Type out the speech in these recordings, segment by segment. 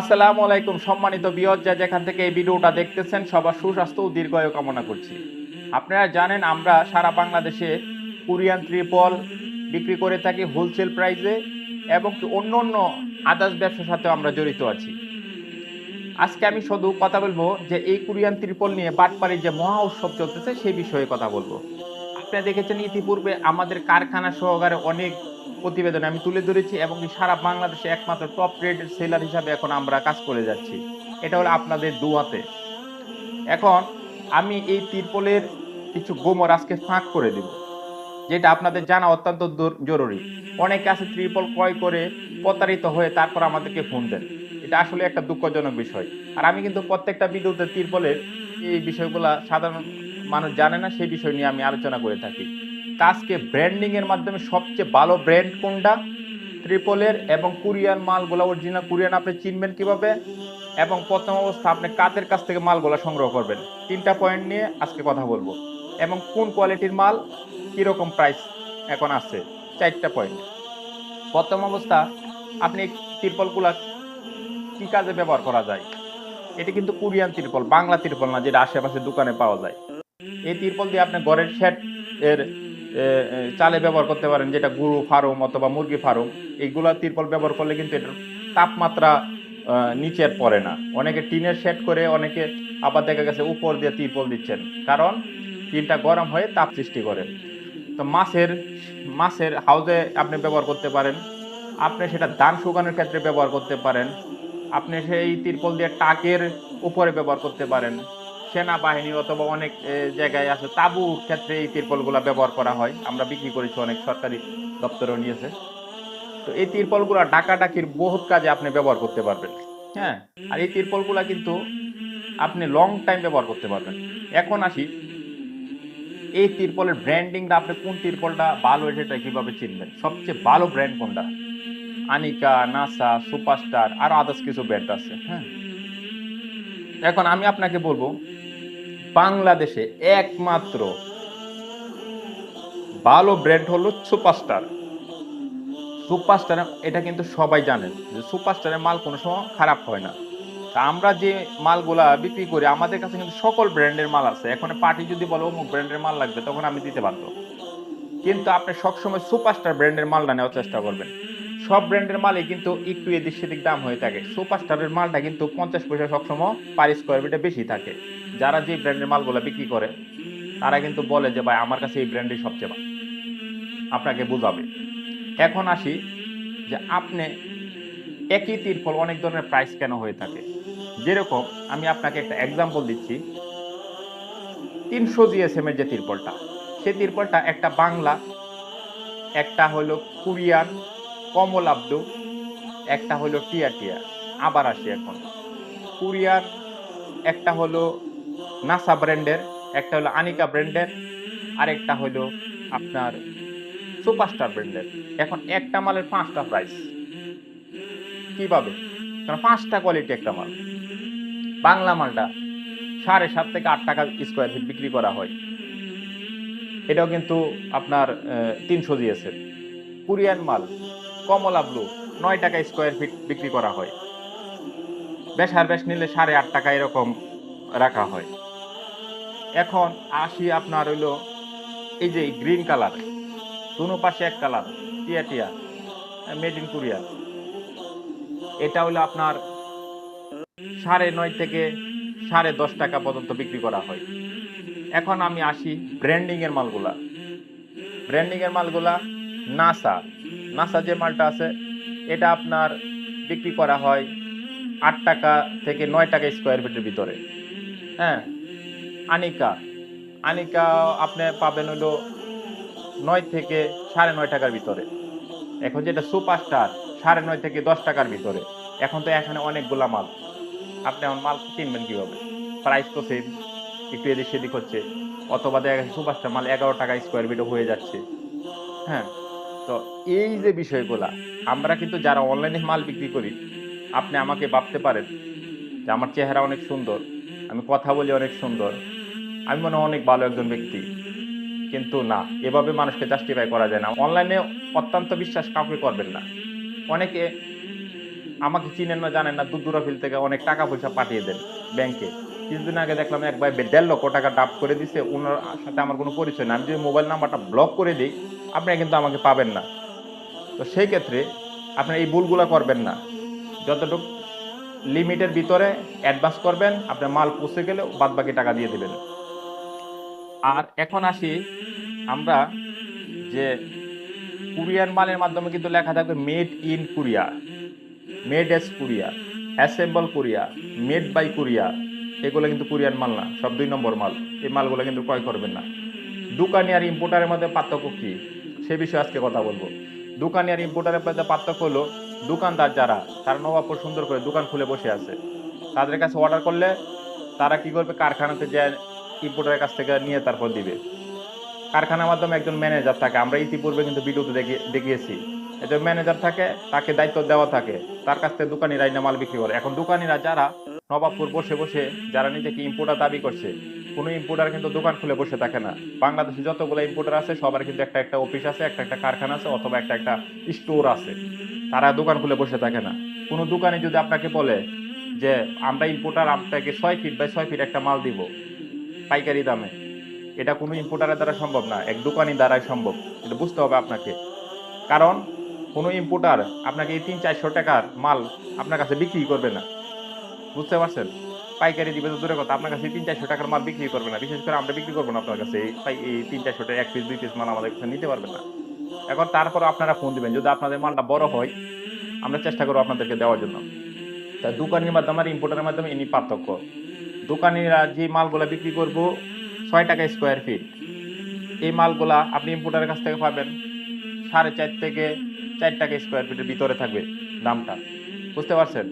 আসসালামু আলাইকুম সম্মানিত বিয়জ যা যেখান থেকে এই ভিডিওটা দেখতেছেন, সবার সুস্বাস্থ্য ও দীর্ঘায়ু কামনা করছি। আপনারা জানেন আমরা সারা বাংলাদেশে কোরিয়ান ত্রিপল বিক্রি করে থাকি হোলসেল প্রাইসে এবং অন্য অন্য আদার্স ব্যবসার সাথেও আমরা জড়িত আছি। আজকে আমি শুধু কথা বলব যে এই কোরিয়ান ত্রিপল নিয়ে বাটপাড়ির যে মহা উৎসব চলতেছে সেই বিষয়ে কথা বলব। আপনারা দেখেছেন ইতিপূর্বে আমাদের কারখানা সহকারে অনেক প্রতিবেদন আমি তুলে ধরেছি এবং সারা বাংলাদেশে একমাত্র টপ রেটেড সেলার হিসাবে এখন আমরা কাজ করে যাচ্ছি। এটা হলো আপনাদের দুয়াতে এখন আমি এই তিরপলের কিছু গোমর আজকে ফাঁক করে দেব, যেটা আপনাদের জানা অত্যন্ত জরুরি। অনেকে আছে ত্রিপল ক্রয় করে প্রতারিত হয়ে তারপর আমাদেরকে ফোন দেন। এটা আসলে একটা দুঃখজনক বিষয়। আর আমি কিন্তু প্রত্যেকটা বিদ্যুতের ত্রিপলের এই বিষয়গুলা সাধারণ মানুষ জানে না, সেই বিষয় নিয়ে আমি আলোচনা করে থাকি। আজকে ব্র্যান্ডিংয়ের মাধ্যমে সবচেয়ে ভালো ব্র্যান্ড কোনটা? ট্রিপলের এবং কোরিয়ান মালগুলো অরিজিনাল কোরিয়ান আপনি চিনবেন কীভাবে? এবং প্রথম অবস্থা আপনি কাদের কাছ থেকে মালগুলো সংগ্রহ করবেন? তিনটা পয়েন্ট নিয়ে আজকে কথা বলব। এবং কোন কোয়ালিটির মাল, কীরকম প্রাইস এখন আছে? চারটা পয়েন্ট প্রথম অবস্থা, আপনি তিরপলগুলা কি কাজে ব্যবহার করা যায়? এটি কিন্তু কোরিয়ান তিরপল বাংলা তিরপল না, যেটা আশেপাশে দোকানে পাওয়া যায়। এই তিরপল দিয়ে আপনি ঘরের শেড এর চালে ব্যবহার করতে পারেন, যেটা গরু ফার্ম অথবা মুরগি ফার্ম, এইগুলা তিরপল ব্যবহার করলে কিন্তু এটার তাপমাত্রা নিচের পড়ে না। অনেকে টিনের শেড করে, অনেকে আবার দেখা গেছে উপর দিয়ে তিরপল দিচ্ছেন। কারণ টিনটা গরম হয়ে তাপ সৃষ্টি করে। তো মাছের মাছের হাউজে আপনি ব্যবহার করতে পারেন। আপনি সেটা দান শুকানোর ক্ষেত্রে ব্যবহার করতে পারেন। আপনি সেই তিরপল দিয়ে টাকের উপরে ব্যবহার করতে পারেন। সেনাবাহিনী অথবা অনেক জায়গায় আছে। তাবুর ক্ষেত্রে এই তিরপলগুলো ব্যবহার করা হয়। আমরা বিক্রি করেছি, অনেক সরকারি দপ্তরেও নিয়েছে। তো এই তিরপলগুলো ডাকাডাকির বহুত কাজে আপনি ব্যবহার করতে পারবেন। হ্যাঁ? আর এই তিরপলগুলো কিন্তু আপনি লং টাইম ব্যবহার করতে পারবেন। এখন আসি, এই তিরপলের ব্র্যান্ডিংটা আপনি কোন তিরপলটা ভালো সেটা কীভাবে চিনবেন? সবচেয়ে ভালো ব্র্যান্ড কোনটা? আনিকা, নাসা, সুপারস্টার, আর আদার্স কিছু ব্র্যান্ড আছে। হ্যাঁ? এখন আমি আপনাকে বলব বাংলাদেশে একমাত্র ভালো ব্র্যান্ড হলো সুপারস্টার। সুপারস্টার, এটা কিন্তু সবাই জানেন যে সুপারস্টারের মাল কোনো সময় খারাপ হয় না। তা আমরা যে মালগুলা বিক্রি করি, আমাদের কাছে কিন্তু সকল ব্র্যান্ডের মাল আছে। এখন পার্টি যদি বলে অমুক ব্র্যান্ডের মাল লাগবে, তখন আমি দিতে পারতো কিন্তু আপনি সবসময় সুপারস্টার ব্র্যান্ডের মালটা নেওয়ার চেষ্টা করবেন। সব ব্র্যান্ডের মালই কিন্তু একটু এদিক সেদিক দাম হয়ে থাকে। সুপারস্টারের মালটা কিন্তু পঞ্চাশ পয়সা সবসময় পার স্কোয়ার ফিটে বেশি থাকে। যারা যে ব্র্যান্ডের মালগুলো বিক্রি করে, তারা কিন্তু বলে যে, ভাই, আমার কাছে এই ব্র্যান্ডই সবচেয়ে ভালো। আপনাকে বোঝাবে। এখন আসি যে আপনি একই তিরফল অনেক ধরনের প্রাইস কেন হয়ে থাকে? যেরকম আমি আপনাকে একটা এক্সাম্পল দিচ্ছি। তিনশো জিএসএম এর যে তিরপলটা, সেই তিরপলটা একটা বাংলা, একটা হলো কোরিয়ান কমল আব্দু, একটা হলো টিয়া টিয়া, আবার আসি এখন। কুরিয়ার, একটা হলো নাসা ব্র্যান্ডের, একটা হলো আনিকা ব্র্যান্ডের আর একটা হলো আপনার সুপারস্টার ব্র্যান্ডের। এখন একটা মালের পাঁচটা প্রাইস কীভাবে? কারণ পাঁচটা কোয়ালিটি একটা মাল। বাংলা মালটা সাড়ে সাত থেকে আট টাকা স্কোয়ার ফিট বিক্রি করা হয়। এটাও কিন্তু আপনার তিনশো দিয়েছে। কোরিয়ান মাল কমলা ব্লু, নয় টাকা স্কোয়ার ফিট বিক্রি করা হয়। বেশার বেশ নিলে সাড়ে আট টাকা এরকম রাখা হয়। এখন আসি আপনার হইল এই যে গ্রিন কালার দুনো পাশে এক কালার টিয়া টিয়া মেড ইন কোরিয়া এটা হলো আপনার সাড়ে নয় থেকে সাড়ে দশ টাকা পর্যন্ত বিক্রি করা হয়। এখন আমি আসি ব্র্যান্ডিং এর মালগুলা। ব্র্যান্ডিং এর মালগুলা নাসা নাসা যে মালটা আছে, এটা আপনার বিক্রি করা হয় আট টাকা থেকে নয় টাকা স্কোয়ার ফিটের ভিতরে। হ্যাঁ আনিকা আনিকা আপনি পাবেন হলো নয় থেকে সাড়ে নয় টাকার ভিতরে। এখন যেটা সুপারস্টার সাড়ে নয় থেকে দশ টাকার ভিতরে। এখন তো এখানে অনেকগুলা মাল। আপনি এখন মাল কিনবেন কীভাবে? প্রাইস তো সেম একটু এদিক সেদিক হচ্ছে। অথবা দেখা সুপারস্টার মাল এগারো টাকা স্কোয়ার ফিটে হয়ে যাচ্ছে। হ্যাঁ তো এই যে বিষয়গুলা, আমরা কিন্তু যারা অনলাইনে মাল বিক্রি করি, আপনি আমাকে ভাবতে পারেন যে আমার চেহারা অনেক সুন্দর, আমি কথা বলি অনেক সুন্দর, আমি মনে অনেক ভালো একজন ব্যক্তি। কিন্তু না, এভাবে মানুষকে জাস্টিফাই করা যায় না। অনলাইনে অত্যন্ত বিশ্বাস কাউকে করবেন না। অনেকে আমাকে চিনেন না, জানেন না দূর দূরাফিল থেকে অনেক টাকা পয়সা পাঠিয়ে দেন ব্যাংকে কিছুদিন আগে দেখলাম এক ভাই দেড় লক্ষ টাকা ডাব করে দিছে ওনার সাথে আমার কোনো পরিচয় না আমি যদি মোবাইল নাম্বারটা ব্লক করে দিই, আপনারা কিন্তু আমাকে পাবেন না। তো সেই ক্ষেত্রে আপনারা এই ভুলগুলো করবেন না। যতটুকু লিমিটের ভিতরে অ্যাডভান্স করবেন, আপনার মাল পৌঁছে গেলে বাদ বাকি টাকা দিয়ে দেবেন। আর এখন আসি আমরা যে কোরিয়ান মালের মাধ্যমে কিন্তু লেখা থাকবে made in Korea made S Korea assemble Korea made by Korea এগুলো কিন্তু কোরিয়ান মাল না, সব দুই নম্বর মাল। এই মালগুলো কিন্তু ক্রয় করবেন না। দোকানি আর ইম্পোর্টারের মধ্যে পার্থক্য কি? সে বিষয়ে আজকে কথা বলব। দোকানি আর ইম্পোর্টারের মধ্যে পার্থক্য হলো, দোকানদার যারা, তারা নবাবপুর সুন্দর করে দোকান খুলে বসে আছে। তাদের কাছে অর্ডার করলে তারা কি করবে? কারখানাতে যে ইম্পোর্টারের কাছ থেকে নিয়ে তারপর দিবে। কারখানার মাধ্যমে একজন ম্যানেজার থাকে। আমরা ইতিপূর্বে কিন্তু ভিডিওতে দেখিয়েছি। একজন ম্যানেজার থাকে, তাকে দায়িত্ব দেওয়া থাকে। তার কাছ থেকে দোকানিরা মাল বিক্রি করে। এখন দোকানিরা যারা নবাবপুর বসে বসে যারা নিজেকে ইম্পোর্টার দাবি করছে, কোনো ইম্পোর্টার কিন্তু দোকান খুলে বসে থাকে না। বাংলাদেশে যতগুলো ইম্পোর্টার আছে, সবার কিন্তু একটা একটা অফিস আছে, একটা একটা কারখানা আছে, অথবা একটা একটা স্টোর আছে। তারা দোকান খুলে বসে থাকে না। কোনো দোকানে যদি আপনাকে বলে যে, আমরা ইম্পোর্টার আপনাকে ছয় ফিট বাই ছয় ফিট একটা মাল দিব পাইকারি দামে, এটা কোনো ইম্পোর্টারের দ্বারা সম্ভব না। এক দোকানি দ্বারাই সম্ভব। এটা বুঝতে হবে আপনাকে। কারণ কোনো ইম্পোর্টার আপনাকে এই তিন চারশো টাকার মাল আপনার কাছে বিক্রি করবে না। বুঝতে পারছেন? পাইকারি দিবে তো দূরের কথা, আপনার কাছে তিন, চারশো টাকার মাল বিক্রি করবে না। বিশেষ করে আমরা বিক্রি করব না আপনার কাছে। এই তিন চারশো টাকা এক পিস দুই পিস মাল আমাদের কাছে নিতে পারবেন না। এখন তারপর আপনারা ফোন দিবেন, যদি আপনাদের মালটা বড় হয়, আমরা চেষ্টা করব আপনাদেরকে দেওয়ার জন্য। তা দোকানির মাধ্যমে আর ইম্পোর্টারের মাধ্যমে ইনি পার্থক্য। দোকানিরা যে মালগুলা বিক্রি করব, ছয় টাকা স্কোয়ার ফিট এই মালগুলা আপনি ইম্পোর্টারের কাছ থেকে পাবেন। সাড়ে চার থেকে চার টাকা স্কোয়ার ফিটের ভিতরে থাকবে দামটা। বুঝতে পারছেন?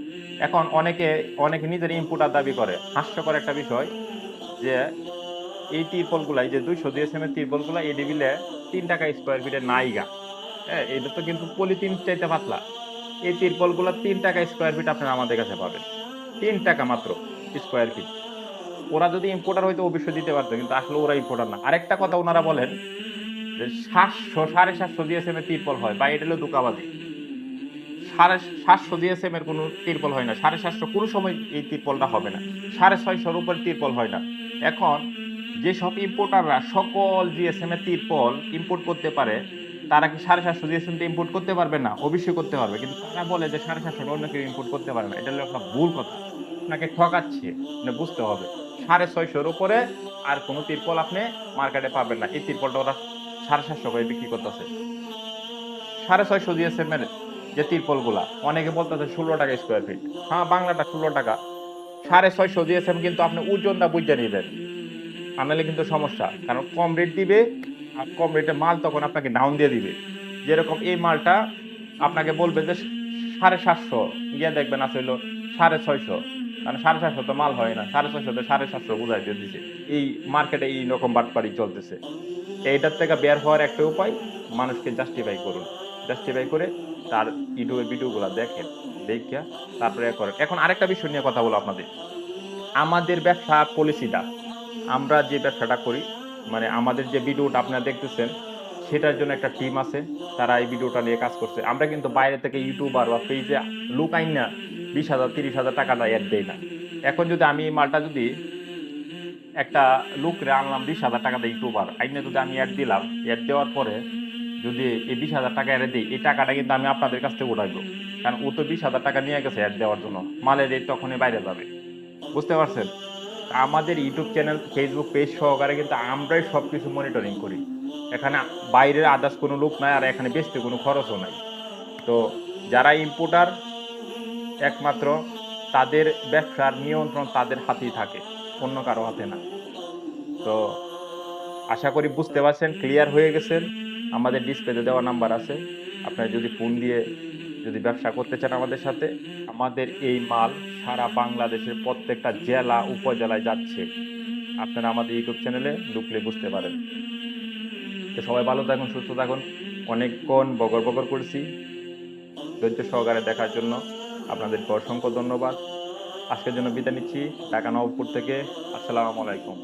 এখন অনেকে অনেকে নিজের ইম্পোর্টার দাবি করে। হাস্যকর একটা বিষয় যে, এই তিরপলগুলা এই যে দুইশো জিএসএম এর তিরপলগুলা এই টেবিলে তিন টাকা স্কোয়ার ফিটের নাইগা। হ্যাঁ এটা তো কিন্তু পলিথিন চাইতে পাতলা। এই তিরপলগুলো তিন টাকা স্কোয়ার ফিট আপনারা আমাদের কাছে পাবেন। তিন টাকা মাত্র স্কোয়ার ফিট ওরা যদি ইম্পোর্টার হয়তো অবশ্যই দিতে পারতো, কিন্তু আসলে ওরা ইম্পোর্টার না। আরেকটা কথা ওনারা বলেন যে, সাতশো, সাড়ে সাতশো জিএসএম এর তিরপল হয়, বা এটা হলো দুকাবাদি সাড়ে সাতশো জিএসএম এর কোনো তিরপল হয় না। সাড়ে সাতশো কোনো সময় এই তিরপলটা হবে না। সাড়ে ছয়শোর উপর তিরপল হয় না। এখন যেসব ইম্পোর্টাররা সকল জিএসএম এর তিরপল ইম্পোর্ট করতে পারে, তারা কি সাড়ে সাতশো জিএসএমটা ইম্পোর্ট করতে পারবে না? অবশ্যই করতে পারবে। কিন্তু তারা বলে যে সাড়ে সাতশো অন্য কেউ ইম্পোর্ট করতে পারে না। এটা হলো একটা ভুল কথা। আপনাকে ঠকাচ্ছে। মানে বুঝতে হবে। সাড়ে ছয়শোর উপরে আর কোনো তিরপল আপনি মার্কেটে পাবেন না। এই তিরপলটা ওরা সাড়ে সাতশো করে বিক্রি করতেছে। সাড়ে ছয়শো জিএসএম এর যে তিরপলগুলা অনেকে বলতেছে ষোলো টাকা স্কোয়ার ফিট হ্যাঁ বাংলাটা ষোলো টাকা। সাড়ে ছয়শো দিয়েছেন, কিন্তু আপনি ওজনটা বুঝে নেবেন। আনালে কিন্তু সমস্যা। কারণ কম রেট দিবে, আর কম রেটে মাল তখন আপনাকে ডাউন দিয়ে দিবে। যেরকম এই মালটা আপনাকে বলবে যে সাড়ে সাতশো। গিয়ে দেখবেন আছে সাড়ে ছয়শো। কারণ সাড়ে সাতশো তো মাল হয় না। সাড়ে ছয়শো তো সাড়ে সাতশো বোঝাই দিয়ে দিছে। এই মার্কেটে এই রকম বাটপাড়ি চলতেছে। এইটার থেকে বের হওয়ার একটা উপায়, মানুষকে জাস্টিফাই করুন। জাস্টিফাই করে তার ইউটিউবের ভিডিওগুলো দেখেন, দেখিয়া তারপরে করেন। এখন আরেকটা বিষয় নিয়ে কথা বলো আপনাদের। আমাদের ব্যবসা পলিসিটা, আমরা যে ব্যবসাটা করি মানে আমাদের যে ভিডিওটা আপনারা দেখতেছেন, সেটার জন্য একটা টিম আছে, তারা এই ভিডিওটা নিয়ে কাজ করছে। আমরা কিন্তু বাইরে থেকে ইউটিউবার বা পেজে লুক আইন না বিশ হাজার, তিরিশ হাজার টাকাটা অ্যাড দেই না। এখন যদি আমি মালটা যদি একটা লুক রে আনলাম বিশ হাজার টাকা দিয়ে ইউটিউবার, আইনে যদি আমি অ্যাড দিলাম অ্যাড দেওয়ার পরে যদি এই বিশ হাজার টাকা অ্যাড দিই, এই টাকাটা কিন্তু আমি আপনাদের কাছ থেকে উঠাইবো। কারণ ও তো বিশ হাজার টাকা নিয়ে গেছে অ্যাড দেওয়ার জন্য। মালের রেট তখনই বাইরে যাবে। বুঝতে পারছেন? আমাদের ইউটিউব চ্যানেল ফেসবুক পেজ সহকারে কিন্তু আমরাই সব কিছু মনিটরিং করি। এখানে বাইরের আদার্স কোনো লোক নাই আর এখানে বেচতে কোনো খরচও নাই। তো যারা ইম্পোর্টার একমাত্র তাদের ব্যবসার নিয়ন্ত্রণ তাদের হাতেই থাকে, অন্য কারও হাতে না। তো আশা করি বুঝতে পারছেন ক্লিয়ার হয়ে গেছেন। আমাদের ডিসপ্লেতে দেওয়া নাম্বার আছে। আপনারা যদি ফোন দিয়ে যদি ব্যবসা করতে চান আমাদের সাথে, আমাদের এই মাল সারা বাংলাদেশের প্রত্যেকটা জেলা, উপজেলায় যাচ্ছে। আপনারা আমাদের ইউটিউব চ্যানেলে ঢুকলে বুঝতে পারেন। তো সবাই ভালো থাকুন, সুস্থ থাকুন। অনেকক্ষণ বগর বগর করছি। ধৈর্য সহকারে দেখার জন্য আপনাদেরকে অসংখ্য ধন্যবাদ। আজকের জন্য বিদায় নিচ্ছি। ঢাকা নবপুর থেকে। আসসালামু আলাইকুম।